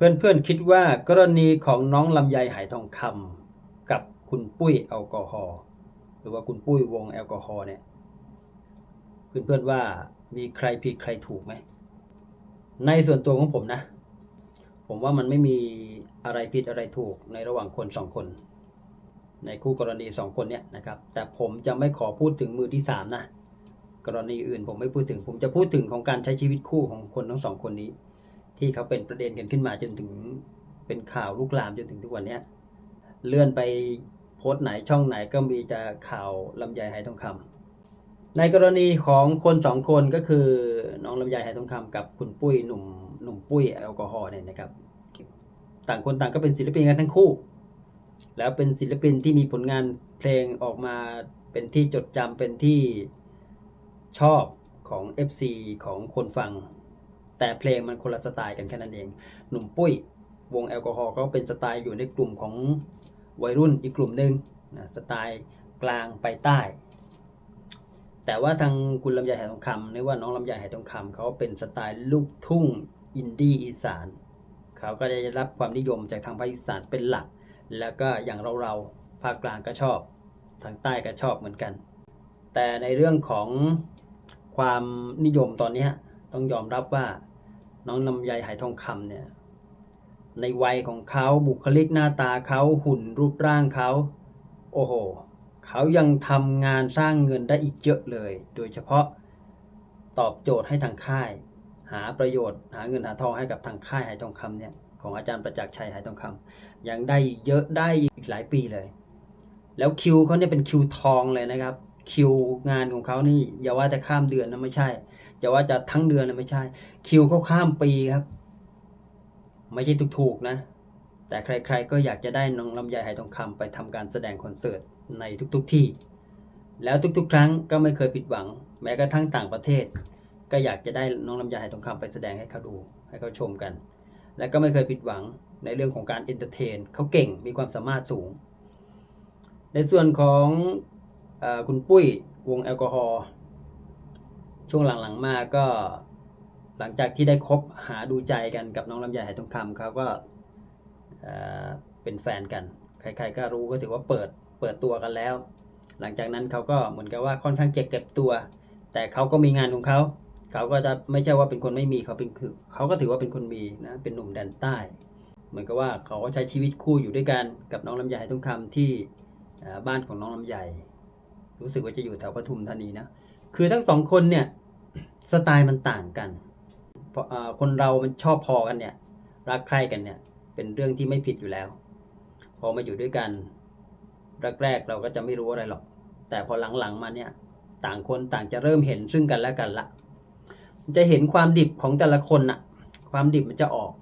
เพื่อนๆคิดว่ากรณีของน้องลำไยหายทองคำกับคุณปุ้ยแอลกอฮอล์หรือว่าคุณปุ้ยวงแอลกอฮอล์เนี่ยเพื่อนๆว่ามีใครผิดใครถูกไหม ในส่วนตัวของผมนะ ผมว่ามันไม่มีอะไรผิดอะไรถูกในระหว่างคนสองคน ในคู่กรณีสองคนเนี่ยนะครับ แต่ผมจะไม่ขอพูดถึงมือที่สามนะกรณีอื่นผมไม่พูดถึง ผมจะพูดถึงของการใช้ชีวิตคู่ของคนทั้งสองคนนี้ ที่เขาเป็นประเด็นกันขึ้นมาจนถึงเป็นข่าวลุกลามจนถึงทุกวันนี้เลื่อนไปโพสต์ไหนช่องไหนก็มีแต่ข่าวลำไยหายทองคำในกรณีของคนสองคนก็คือน้องลำไยหายทองคำกับคุณปุ้ยหนุ่มหนุ่มปุ้ยแอลกอฮอล์เนี่ยนะครับต่างคนต่างก็เป็นศิลปินกันทั้งคู่ แล้วเป็นศิลปินที่มีผลงานเพลงออกมาเป็นที่จดจำเป็นที่ชอบของ FC ของคนฟัง แต่เพลงมันคนละสไตล์กันแค่นั้นเอง หนุ่มปุ้ยวงแอลกอฮอล์ก็เป็นสไตล์อยู่ในกลุ่มของวัยรุ่นอีกกลุ่มหนึ่งนะสไตล์กลางไปใต้ แต่ว่าทางคุณลำไยไหทองคำหรือว่าน้องลำไยไหทองคำเขาเป็นสไตล์ลูกทุ่งอินดี้อีสานเขาก็ได้รับความนิยมจากทางภาคอีสานเป็นหลัก แล้วก็อย่างเราเราๆภาคกลางก็ชอบ ทางใต้ก็ชอบเหมือนกัน แต่ในเรื่องของความนิยมตอนนี้ต้องยอมรับว่า น้องลำไยไหทองคำเนี่ยในวัยของเขาบุคลิกหน้าตาเขาหุ่นรูปร่างเขาโอ้โหเขายังทำงานสร้างเงินได้อีกเยอะเลย โดยเฉพาะตอบโจทย์ให้ทางค่าย หาประโยชน์ หาเงินหาทองให้กับทางค่ายไหทองคำเนี่ยของอาจารย์ประจักษ์ชัยไหทองคำยังได้เยอะได้อีกหลายปีเลย แล้วคิวเขาเนี่ยเป็นคิวทองเลยนะครับ คิวงานของเขานี่อย่าว่าจะข้ามเดือนนะไม่ใช่ อย่าว่าจะทั้งเดือนนะไม่ใช่ คิวเขาข้ามปีครับ ไม่ใช่ถูกๆนะ แต่ใครๆก็อยากจะได้น้องลำไยไหทองคำไปทำการแสดงคอนเสิร์ตในทุกๆที่ แล้วทุกๆ ครั้งก็ไม่เคยผิดหวัง แม้กระทั่งต่างประเทศ ก็อยากจะได้น้องลำไยไหทองคำไปแสดงให้เขาดูให้เขาชมกัน และก็ไม่เคยผิดหวังในเรื่องของการเอนเตอร์เทนเขาเก่งมีความสามารถสูง ในส่วนของอคุณปุ้ยวงแอลกอฮอล์ ช่วงหลังๆมาก็หลังจากที่ได้คบหาดูใจกันกับน้องลำไยไหทองคำเขาก็เอ่อเป็นแฟนกัน ใครๆก็รู้ก็ถือว่าเปิดเปิดตัวกันแล้ว หลังจากนั้นเขาก็เหมือนกับว่าค่อนข้างจะเก็บตัว แต่เขาก็มีงานของเขาเขาก็จะไม่ใช่ว่าเป็นคนไม่มีเขาเป็นคือเขาก็ถือว่าเป็นคนมีนะเป็นหนุ่มแดนใต้ เหมือนกับว่าเขาก็ใช้ชีวิตคู่อยู่ด้วยกันกับน้องลำไยไหทองคำที่บ้านของน้องลำไยรู้สึกว่าจะอยู่แถวปทุมธานีนะคือทั้งสองคนเนี่ย สไตล์มันต่างกันเพราะคนเรามันชอบพอกันเนี่ย รักใคร่กันเนี่ย เป็นเรื่องที่ไม่ผิดอยู่แล้ว พอมาอยู่ด้วยกันแรกๆเราก็จะไม่รู้อะไรหรอก แต่พอหลังๆมาเนี่ยต่างคนต่างจะเริ่มเห็นซึ่งกันและกันละจะเห็นความดิบของแต่ละคนน่ะ ความดิบมันจะออก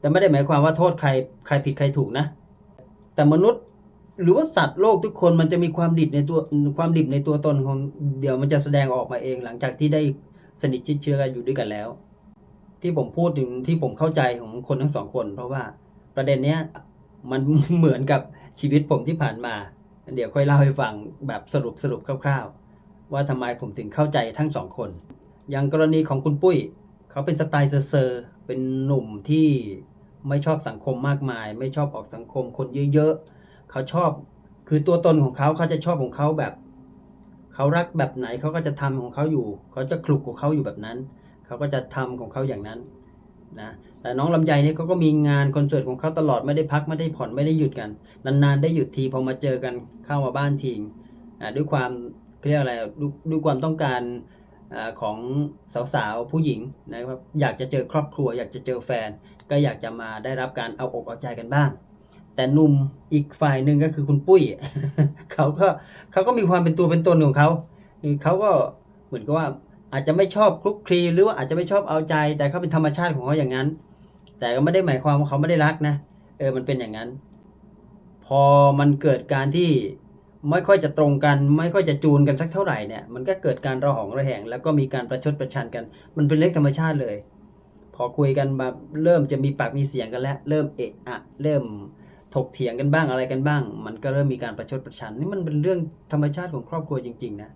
แต่ไม่ได้หมายความว่าโทษใครใครผิดใครถูกนะ แต่มนุษย์ หรือว่าสัตว์โลกทุกคนมันจะมีความดิบในตัวความดิบในตัวตนของเดี๋ยวมันจะแสดงออกมาเอง หลังจากที่ได้สนิทชิดเชื้อกันอยู่ด้วยกันแล้ว ที่ผมพูดถึงที่ผมเข้าใจของคนทั้งสองคน เพราะว่าประเด็นเนี้ยมันเหมือนกับชีวิตผมที่ผ่านมา เดี๋ยวค่อยเล่าให้ฟังแบบสรุปสรุปคร่าว ๆ ว่าทำไมผมถึงเข้าใจทั้งสองคน อย่างกรณีของคุณปุ้ย เขาเป็นสไตล์เซอร์เป็นหนุ่มที่ไม่ชอบสังคมมากมาย ไม่ชอบออกสังคมคนเยอะๆ เขาชอบคือตัวตนของเขาเขาจะชอบของเขาแบบเขารักแบบไหนเขาก็จะทำของเขาอยู่ เขาจะคลุกของเขาอยู่แบบนั้น เขาก็จะทำของเขาอย่างนั้นนะแต่น้องลำไยเนี่ยเขาก็มีงานคอนเสิร์ตของเขาตลอดไม่ได้พักไม่ได้ผ่อนไม่ได้หยุดกัน นานๆ ได้หยุดทีพอมาเจอกันเข้ามาบ้านทีงด้วยความเรียกอะไรด้วยความต้องการอของสาวๆผู้หญิงนะครับอยากจะเจอครอบครัว อยากจะเจอแฟน ก็อยากจะมาได้รับการเอาอกเอาใจกันบ้าง แต่หนุ่มอีกฝ่ายหนึ่งก็คือคุณปุ้ยเขาก็เขาก็มีความเป็นตัวเป็นตนของเขาคือเขาก็เหมือนกับว่าอาจจะไม่ชอบคลุกคลีหรือว่าอาจจะไม่ชอบเอาใจ แต่เขาเป็นธรรมชาติของเขาอย่างนั้น แต่ก็ไม่ได้หมายความว่าเขาไม่ได้รักนะเออมันเป็นอย่างนั้น พอมันเกิดการที่ไม่ค่อยจะตรงกัน ไม่ค่อยจะจูนกันสักเท่าไหร่เนี่ยมันก็เกิดการระหองระแหง แล้วก็มีการประชดประชันกัน มันเป็นเรื่องธรรมชาติเลย พอคุยกันมาเริ่มจะมีปากมีเสียงกันแล้ว เริ่มเอะอะเริ่ม ถกเถียงกันบ้างอะไรกันบ้าง มันก็เริ่มมีการประชดประชันนี่มันเป็นเรื่องธรรมชาติของครอบครัวจริง ๆ นะ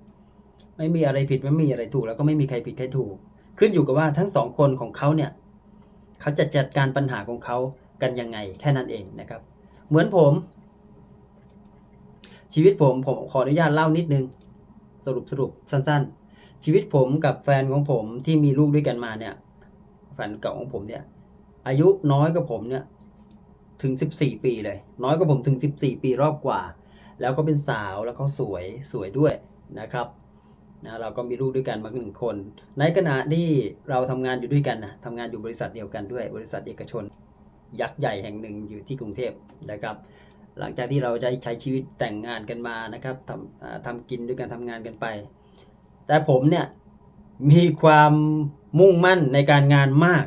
ไม่มีอะไรผิดไม่มีอะไรถูก แล้วก็ไม่มีใครผิดใครถูก ขึ้นอยู่กับว่าทั้งสองคนของเขาเนี่ยเขาจะจัดการปัญหาของเขากันยังไงแค่นั้นเองนะครับ เหมือนผม ชีวิตผมผมขออนุญาตเล่านิดนึง สรุปสรุปสั้น ๆ ชีวิตผมกับแฟนของผมที่มีลูกด้วยกันมาเนี่ยแฟนเก่าของผมเนี่ย อายุน้อยกว่าผมเนี่ย ถึง 14 ปีเลย น้อยกว่าผมถึง 14 ปีรอบกว่า แล้วก็เป็นสาวแล้วเขาสวยสวยด้วยนะครับนะเราก็มีลูกด้วยกันมาหนึ่งคน ในขณะที่เราทำงานอยู่ด้วยกันนะทำงานอยู่บริษัทเดียวกันด้วย บริษัทเอกชน ยักษ์ใหญ่แห่งหนึ่งอยู่ที่กรุงเทพนะครับ หลังจากที่เราได้ใช้ชีวิตแต่งงานกันมานะครับทำทำกินด้วยกันทำงานกันไป แต่ผมเนี่ยมีความมุ่งมั่นในการงานมาก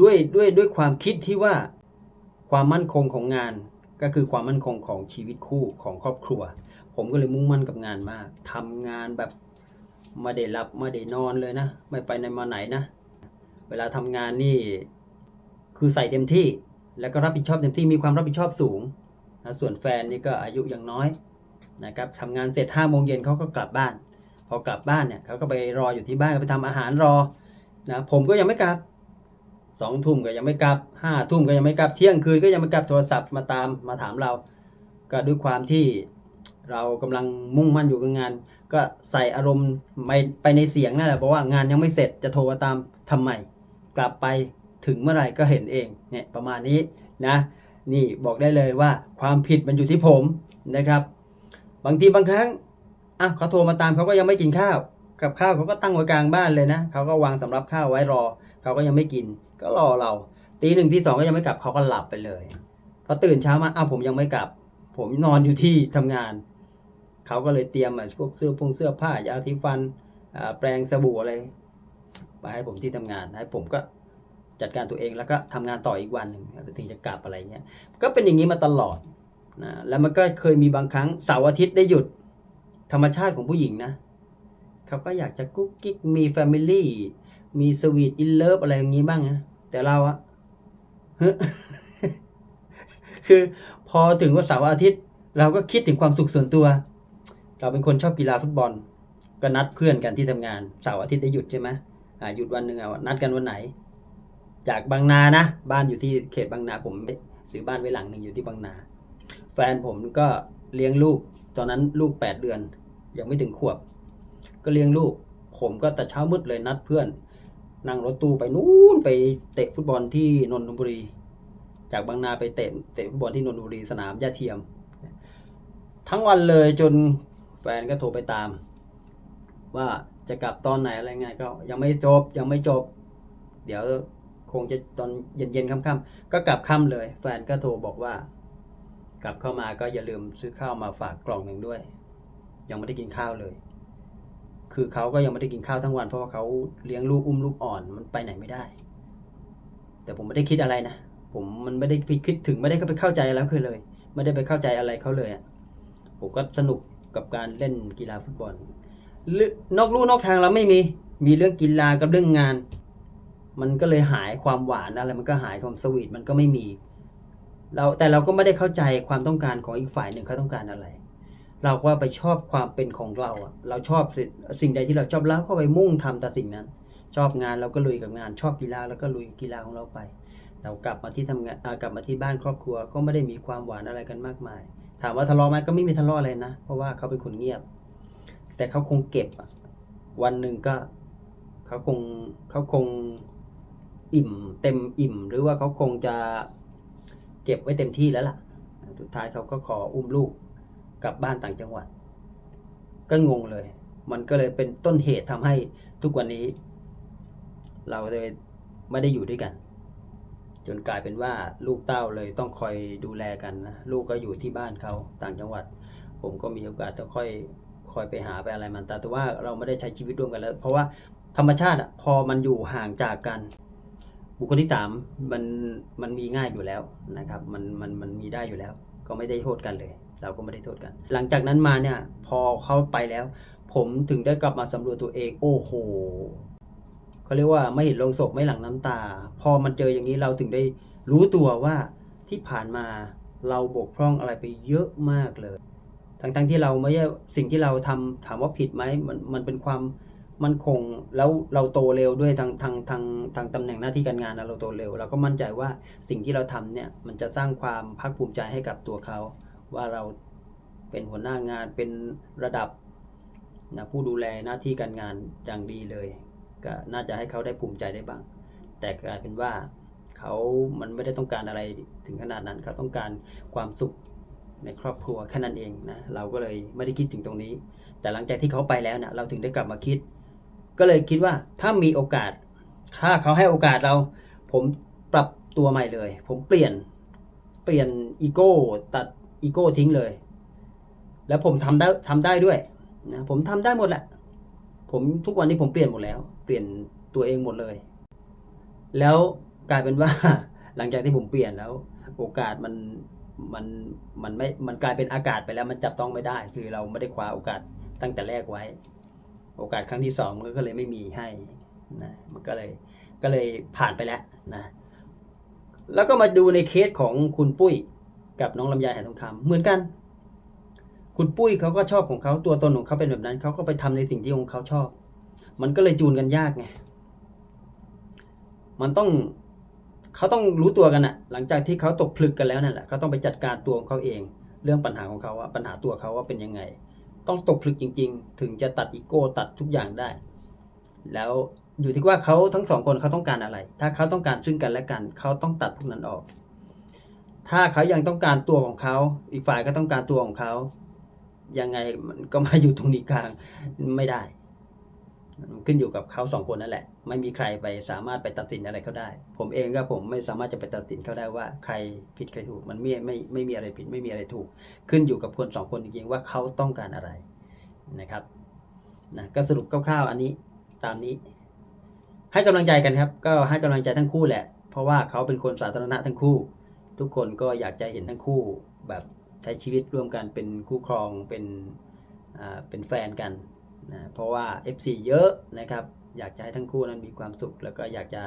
ด้วยด้วยด้วยความคิดที่ว่า ความมั่นคงของงานก็คือความมั่นคงของชีวิตคู่ของครอบครัว ผมก็เลยมุ่งมั่นกับงานมากทำงานแบบไม่ได้หลับไม่ได้นอนเลยนะ ไม่ไปไหนมาไหนนะ เวลาทำงานนี่คือใส่เต็มที่ แล้วก็รับผิดชอบเต็มที่มีความรับผิดชอบสูงนะส่วนแฟนนี่ก็อายุยังน้อยนะครับทำงานเสร็จ5้าโมงเย็นเขาก็กลับบ้าน พอกลับบ้านเนี่ยเขาก็ไปรออยู่ที่บ้านไปทำอาหารรอนะผมก็ยังไม่กลับ สองทุ่มก็ยังไม่กลับห้าทุ่มก็ยังไม่กลับเที่ยงคืนก็ยังไม่กลับโทรศัพท์มาตามมาถามเรา ก็ด้วยความที่เรากำลังมุ่งมั่นอยู่กับงาน ก็ใส่อารมณ์ไปไปในเสียงนั่นแหละเพราะว่างานยังไม่เสร็จจะโทรมาตามทำไมกลับไปถึงเมื่อไหร่ก็เห็นเองเนี่ยประมาณนี้นะนี่บอกได้เลยว่าความผิดมันอยู่ที่ผมนะครับ บางทีบางครั้งอะเขาโทรมาตามเขาก็ยังไม่กินข้าว กับข้าวเขาก็ตั้งไว้กลางบ้านเลยนะเขาก็วางสำรับข้าวไว้รอเขาก็ยังไม่กิน ก็รอเราตีหนึ่งที่สองก็ยังไม่กลับเขาก็หลับไปเลยพอตื่นเช้ามาอ้าวผมยังไม่กลับ ผมนอนอยู่ที่ทำงาน เขาก็เลยเตรียมอะพวกเสื้อพงเสื้อผ้ายาสีฟันแปรงสบู่อะไรมาให้ผมที่ทำงานให้ผมก็จัดการตัวเองแล้วก็ทำงานต่ออีกวันหนึ่งถึงจะกลับอะไรเงี้ยก็เป็นอย่างนี้มาตลอดนะแล้วมันก็เคยมีบางครั้งเสาร์อาทิตย์ได้หยุดธรรมชาติของผู้หญิงนะเขาก็อยากจะกุ๊กกิ๊กมีแฟมิลี่ มีสวีทอินเลิฟอะไรอย่างนี้บ้างนะแต่เราอะคือพอถึงวันเสาร์อาทิตย์ เราก็คิดถึงความสุขส่วนตัว เราเป็นคนชอบกีฬาฟุตบอล ก็นัดเพื่อนกันที่ทำงานเสาร์อาทิตย์ได้หยุดใช่ไหมอ่าหยุดวันหนึ่งอะนัดกันวันไหน จากบางนานะ บ้านอยู่ที่เขตบางนาผมซื้อบ้านไว้หลังหนึ่งอยู่ที่บางนา แฟนผมก็เลี้ยงลูก ตอนนั้นลูกแปดเดือน ยังไม่ถึงขวบ ก็เลี้ยงลูก ผมก็แต่เช้ามืดเลยนัดเพื่อน นั่งรถตู้ไปนู้นไปเตะฟุตบอลที่นนทบุรี จากบางนาไปเตะเตะฟุตบอลที่นนทบุรีสนามย่าเทียม ทั้งวันเลยจนแฟนก็โทรไปตาม ว่าจะกลับตอนไหนอะไรไงก็ยังไม่จบยังไม่จบ เดี๋ยวคงจะตอนเย็นๆค่ำๆก็กลับค่ำเลย แฟนก็โทรบอกว่า กลับเข้ามาก็อย่าลืมซื้อข้าวมาฝากกล่องหนึ่งด้วย ยังไม่ได้กินข้าวเลย คือเขาก็ยังไม่ได้กินข้าวทั้งวัน เพราะว่าเขาเลี้ยงลูกอุ้มลูกอ่อนมันไปไหนไม่ได้ แต่ผมไม่ได้คิดอะไรนะผมมันไม่ได้ไปคิดถึงไม่ได้เข้าไปเข้าใจแล้วคือเลย ไม่ได้ไปเข้าใจอะไรเขาเลยอะผมก็สนุกกับการเล่นกีฬาฟุตบอลเรื่องนอกลู่นอกทางเราไม่มีมีเรื่องกีฬากับเรื่องงาน มันก็เลยหายความหวานอะไรมันก็หายความสวีทมันก็ไม่มีเราแต่เราก็ไม่ได้เข้าใจความต้องการของอีกฝ่ายหนึ่งเขาต้องการอะไร เราก็ไปชอบความเป็นของเราอะเราชอบสิ่งสิ่งใดที่เราชอบแล้วก็ไปมุ่งทำแต่สิ่งนั้น ชอบงานเราก็ลุยกับงาน ชอบกีฬาแล้วก็ลุยกีฬาของเราไป เรากลับมาที่ทำงานกลับมาที่บ้านครอบครัวก็ไม่ได้มีความหวานอะไรกันมากมาย ถามว่าทะเลาะไหมก็ไม่มีทะเลาะอะไรนะ เพราะว่าเขาเป็นคนเงียบ แต่เขาคงเก็บอะวันหนึ่งก็เขาคงเขาคงอิ่ม เต็มอิ่ม หรือว่าเขาคงจะเก็บไว้เต็มที่แล้วล่ะ สุดท้ายเขาก็ขออุ้มลูก กลับบ้านต่างจังหวัด ก็งงเลย มันก็เลยเป็นต้นเหตุทำให้ทุกวันนี้ เราเลยไม่ได้อยู่ด้วยกัน จนกลายเป็นว่าลูกเต้าเลยต้องคอยดูแลกันนะลูกก็อยู่ที่บ้านเขาต่างจังหวัด ผมก็มีโอกาสจะค่อยคอยไปหาไปอะไรมัน แต่ต่ว่าเราไม่ได้ใช้ชีวิตร่วมกันแล้ว เพราะว่าธรรมชาติอะพอมันอยู่ห่างจากกัน บุคคลที่สามมันมันมีง่ายอยู่แล้วนะครับ มันมันมันมีได้อยู่แล้ว ก็ไม่ได้โทษกันเลย เราก็ไม่ได้โทษกัน หลังจากนั้นมาเนี่ยพอเขาไปแล้ว ผมถึงได้กลับมาสำรวจตัวเองโอ้โหเขาเรียกว่าไม่เห็นลงศพไม่หลั่งน้ำตา พอมันเจออย่างนี้เราถึงได้รู้ตัวว่าที่ผ่านมาเราบกพร่องอะไรไปเยอะมากเลย ทั้งๆที่เราไม่ใช่สิ่งที่เราทำถามว่าผิดไหมมันมันเป็นความ มันคงแล้วเราโตเร็วด้วยทางทางทางทางตำแหน่งหน้าที่การงานนะเราโตเร็วเราก็มั่นใจว่าสิ่งที่เราทำเนี่ยมันจะสร้างความภาคภูมิใจให้กับตัวเขา ว่าเราเป็นหัวหน้างานเป็นระดับนะผู้ดูแลหน้าที่การงานอย่างดีเลย ก็น่าจะให้เขาได้ภูมิใจได้บ้าง แต่กลายเป็นว่าเขามันไม่ได้ต้องการอะไรถึงขนาดนั้นเขาต้องการความสุขในครอบครัวแค่นั้นเองนะเราก็เลยไม่ได้คิดถึงตรงนี้ แต่หลังจากที่เขาไปแล้วนี่ยเราถึงได้กลับมาคิด ก็เลยคิดว่าถ้ามีโอกาส ถ้าเขาให้โอกาสเรา ผมปรับตัวใหม่เลย ผมเปลี่ยนเปลี่ยนอีโก้ตัดอีโก้ทิ้งเลย แล้วผมทำได้ทำได้ด้วยนะผมทำได้หมดแหละ ผมทุกวันนี้ผมเปลี่ยนหมดแล้ว เปลี่ยนตัวเองหมดเลย แล้วกลายเป็นว่าหลังจากที่ผมเปลี่ยนแล้ว โอกาสมันมันมันไม่มันกลายเป็นอากาศไปแล้วมันจับต้องไม่ได้ คือเราไม่ได้คว้าโอกาสตั้งแต่แรกไว้ โอกาสครั้งที่สองมันก็เลยไม่มีให้นะมันก็เลยก็เลยผ่านไปแล้วนะแล้วก็มาดูในเคสของคุณปุ้ยกับน้องลำไยไหทองคำเหมือนกัน คุณปุ้ยเขาก็ชอบของเขาตัวตนของเขาเป็นแบบนั้นเขาก็ไปทำในสิ่งที่ของเขาชอบ มันก็เลยจูนกันยากไงมันต้องเขาต้องรู้ตัวกันอะหลังจากที่เขาตกผลึกกันแล้วนั่นแหละเขาต้องไปจัดการตัวของเขาเอง เรื่องปัญหาของเขาว่าปัญหาตัวเขาว่าเป็นยังไง ต้องตกผลึกจริง ๆ ถึงจะตัดอีโก้ตัดทุกอย่างได้ แล้วอยู่ที่ว่าเขาทั้งสองคนเขาต้องการอะไร ถ้าเขาต้องการซึ่งกันและกัน เขาต้องตัดพวกนั้นออก ถ้าเขายังต้องการตัวของเขา อีกฝ่ายก็ต้องการตัวของเขา ยังไงมันก็มาอยู่ตรงนี้กลางไม่ได้ ขึ้นอยู่กับเขาสองคนนั่นแหละ ไม่มีใครไปสามารถไปตัดสินอะไรเขาได้ ผมเองก็ผมไม่สามารถจะไปตัดสินเขาได้ว่าใครผิดใครถูก มันไม่ไม่ไม่มีอะไรผิดไม่มีอะไรถูก ขึ้นอยู่กับคนสองคนจริงๆว่าเขาต้องการอะไรนะครับนะก็สรุปคร่าวๆอันนี้ตามนี้ ให้กำลังใจกันครับ ก็ให้กำลังใจทั้งคู่แหละ เพราะว่าเขาเป็นคนสาธารณะทั้งคู่ ทุกคนก็อยากจะเห็นทั้งคู่แบบใช้ชีวิตร่วมกันเป็นคู่ครองเป็นอ่าเป็นแฟนกัน นะเพราะว่า FC เยอะนะครับ อยากจะให้ทั้งคู่นั้นมีความสุข แล้วก็อยากจะ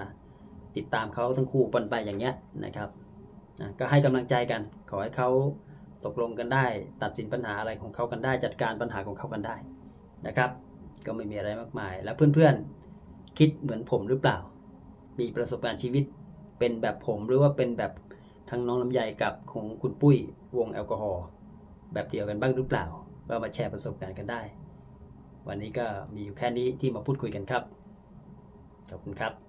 ติดตามเขาทั้งคู่ปนไปอย่างเงี้ยนะครับนะก็ให้กำลังใจกัน ขอให้เขาตกลงกันได้ ตัดสินปัญหาอะไรของเขากันได้ จัดการปัญหาของเขากันได้นะครับ ก็ไม่มีอะไรมากมาย แล้วเพื่อนๆคิดเหมือนผมหรือเปล่า มีประสบการณ์ชีวิตเป็นแบบผมหรือว่าเป็นแบบทั้งน้องลำไยกับของคุณปุ้ยวงแอลกอฮอล์แบบเดียวกันบ้างหรือเปล่า ก็มาแชร์ประสบการณ์กันได้ วันนี้ก็มีอยู่แค่นี้ที่มาพูดคุยกันครับ ขอบคุณครับ